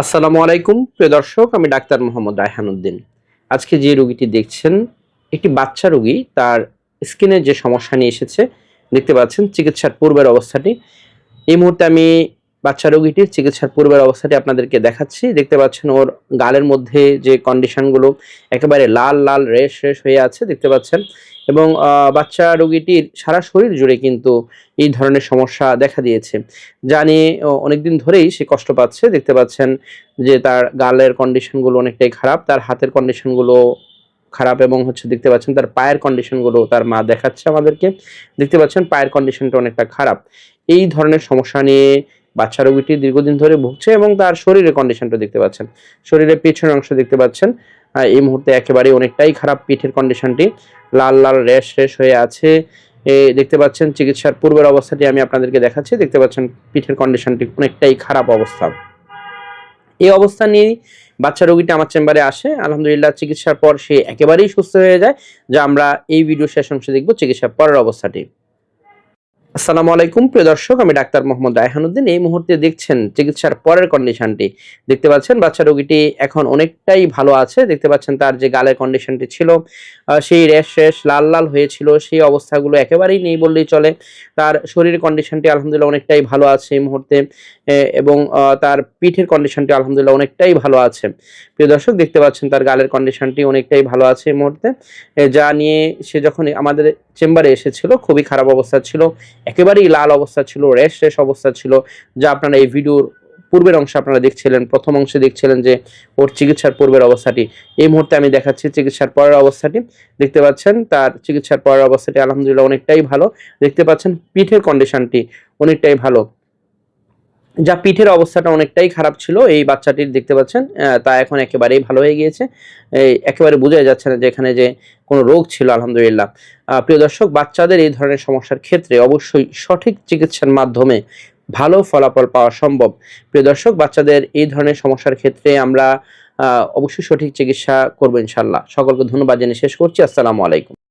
আসসালামু আলাইকুম, প্রিয় দর্শক, আমি ডাক্তার মোহাম্মদ রায়হানুদ্দিন আজকে যে রুগীটি দেখছেন, একটি বাচ্চা রুগী, তার স্কিনের যে সমস্যা নিয়ে এসেছে, দেখতে পাচ্ছেন চিকিৎসার পূর্বের অবস্থাটি। এই মুহূর্তে আমি বাচ্চা রোগীটির চিকিৎসার পূর্বের অবস্থাটি আপনাদেরকে দেখাচ্ছি। দেখতে পাচ্ছেন ওর গালের মধ্যে যে কন্ডিশনগুলো একেবারে লাল লাল, রেশ রেশ হয়ে আছে, দেখতে পাচ্ছেন। এবং বাচ্চা রোগীটির সারা শরীর জুড়ে কিন্তু এই ধরনের সমস্যা দেখা দিয়েছে। যা নিয়ে অনেকদিন ধরেই সে কষ্ট পাচ্ছে। দেখতে পাচ্ছেন যে তার গালের কন্ডিশনগুলো অনেকটাই খারাপ, তার হাতের কন্ডিশনগুলো খারাপ এবং হচ্ছে দেখতে পাচ্ছেন তার পায়ের কন্ডিশনগুলো তার মা দেখাচ্ছে আমাদেরকে। দেখতে পাচ্ছেন পায়ের কন্ডিশনটা অনেকটা খারাপ। এই ধরনের সমস্যা নিয়ে বাচ্চা রোগীটি দীর্ঘদিন ধরে ভুগছে এবং তার শরীরের কন্ডিশনটা দেখতে পাচ্ছেন। শরীরের পেছনের অংশ দেখতে পাচ্ছেন। এই মুহূর্তে একেবারে অনেকটাই খারাপ পিঠের কন্ডিশনটি লাল লাল র্যাশ র্যাশ হয়ে আছে। এ, দেখতে পাচ্ছেন চিকিৎসার পূর্বের অবস্থাটি আমি আপনাদেরকে দেখাচ্ছি। দেখতে পাচ্ছেন পিঠের কন্ডিশনটি অনেকটাই খারাপ অবস্থা। এই অবস্থা নিয়েই বাচ্চা রোগীটা আমার চেম্বারে আসে। আলহামদুলিল্লাহ চিকিৎসার পর সে একেবারেই সুস্থ হয়ে যায়। যা আমরা এই ভিডিও শেষ অংশে দেখব চিকিৎসার পরের অবস্থাটি। আসসালামু আলাইকুম, প্রিয় দর্শক, আমি ডাক্তার মোহাম্মদ রায়হানুদ্দিন। এই মুহূর্তে দেখছেন চিকিৎসার পরের কন্ডিশনটি দেখতে পাচ্ছেন, বাচ্চা রোগীটি এখন অনেকটাই ভালো আছে। দেখতে পাচ্ছেন তার যে গালের কন্ডিশনটি ছিল সেই র্যাশ র্যাশ লাল লাল হয়েছিল, সেই অবস্থাগুলো একেবারেই নেই বললেই চলে। তার শরীরের কন্ডিশনটি আলহামদুলিল্লাহ অনেকটাই ভালো আছে এই মুহূর্তে এবং তার পিঠের কন্ডিশনটি আলহামদুলিল্লাহ অনেকটাই ভালো আছে। প্রিয় দর্শক, দেখতে পাচ্ছেন তার গালের কন্ডিশনটি অনেকটাই ভালো আছে এই মুহূর্তে যা নিয়ে সে যখন আমাদের চেম্বারে এসেছিল, খুবই খারাপ অবস্থা ছিল। একেবারেই লাল অবস্থা ছিল, রেশ রেশ অবস্থা ছিল, যা আপনারা এই ভিডিওর পূর্বের অংশে আপনারা দেখছিলেন, প্রথম অংশে দেখছিলেন যে ওর চিকিৎসার পূর্বের অবস্থাটি। এই মুহূর্তে আমি দেখাচ্ছি চিকিৎসার পরের অবস্থাটি। দেখতে পাচ্ছেন তার চিকিৎসার পরের অবস্থাটি আলহামদুলিল্লাহ অনেকটাই ভালো। দেখতে পাচ্ছেন পিঠের কন্ডিশনটি অনেকটাই ভালো। যা পিঠের অবস্থাটা অনেকটাই খারাপ ছিল, এই বাচ্চাটির দেখতে পাচ্ছেন তা এখন একেবারেই ভালো হয়ে গিয়েছে। একেবারে বোঝাই যাচ্ছে না যে এখানে যে কোনো রোগ ছিল, আলহামদুলিল্লাহ। প্রিয় দর্শক, বাচ্চাদের এই ধরনের সমস্যার ক্ষেত্রে অবশ্যই সঠিক চিকিৎসার মাধ্যমে ভালো ফলাফল পাওয়া সম্ভব। প্রিয় দর্শক, বাচ্চাদের এই ধরনের সমস্যার ক্ষেত্রে আমরা অবশ্যই সঠিক চিকিৎসা করব ইনশাল্লাহ সকলকে ধন্যবাদ জেনে শেষ করছি। আসসালামু আলাইকুম।